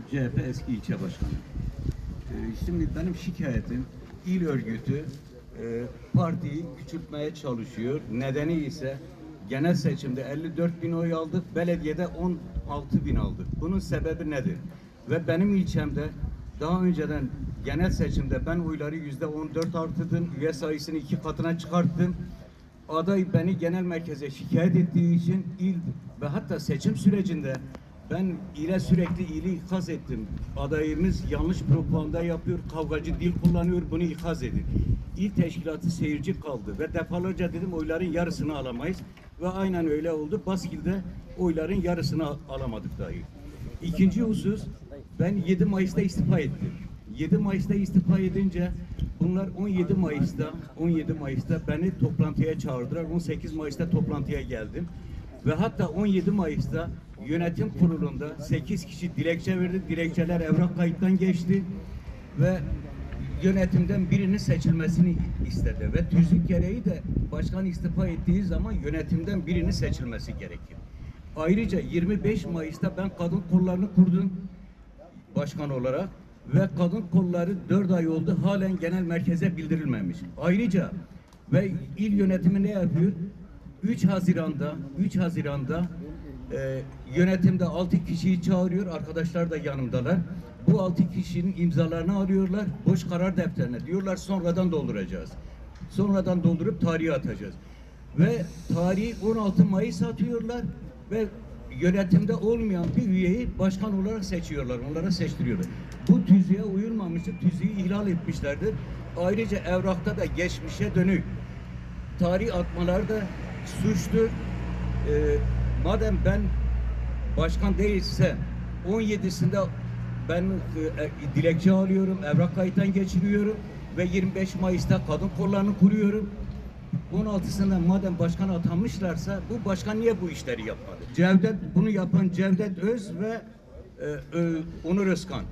CHP eski ilçe başkanı. Ee, şimdi benim şikayetim il örgütü e, partiyi küçültmeye çalışıyor. Nedeni ise genel seçimde 54 bin oy aldık, belediyede 16 bin aldık. Bunun sebebi nedir? Ve benim ilçemde daha önceden genel seçimde ben oyları yüzde 14 artırdım, üye sayısını iki katına çıkarttım. Aday beni genel merkeze şikayet ettiği için il ve hatta seçim sürecinde ben ile sürekli ili ikaz ettim. Adayımız yanlış propaganda yapıyor, kavgacı dil kullanıyor, bunu ikaz edin. İl teşkilatı seyirci kaldı ve defalarca dedim oyların yarısını alamayız. Ve aynen öyle oldu. Baskil'de oyların yarısını al- alamadık dahi. İkinci husus, ben 7 Mayıs'ta istifa ettim. 7 Mayıs'ta istifa edince bunlar 17 Mayıs'ta 17 Mayıs'ta beni toplantıya çağırdılar. 18 Mayıs'ta toplantıya geldim. Ve hatta 17 Mayıs'ta yönetim kurulunda 8 kişi dilekçe verdi. Dilekçeler evrak kayıttan geçti ve yönetimden birinin seçilmesini istedi ve tüzük gereği de başkan istifa ettiği zaman yönetimden birinin seçilmesi gerekir. Ayrıca 25 Mayıs'ta ben kadın kollarını kurdum başkan olarak ve kadın kolları 4 ay oldu halen genel merkeze bildirilmemiş. Ayrıca ve il yönetimi ne yapıyor? 3 Haziran'da 3 Haziran'da e, yönetimde 6 kişiyi çağırıyor. Arkadaşlar da yanımdalar. Bu 6 kişinin imzalarını arıyorlar. Boş karar defterine. Diyorlar sonradan dolduracağız. Sonradan doldurup tarihe atacağız. Ve tarihi 16 Mayıs atıyorlar ve yönetimde olmayan bir üyeyi başkan olarak seçiyorlar. Onlara seçtiriyorlar. Bu tüzüğe uyulmamıştır. Tüzüğü ihlal etmişlerdir. Ayrıca evrakta da geçmişe dönük tarih atmalar da suçtur. Ee, madem ben başkan değilse 17'sinde ben e, e, dilekçe alıyorum, evrak kayıttan geçiriyorum ve 25 Mayıs'ta kadın kollarını kuruyorum. 16'sında madem başkan atanmışlarsa bu başkan niye bu işleri yapmadı? Cevdet bunu yapan Cevdet Öz ve e, Ö- Onur Özkan.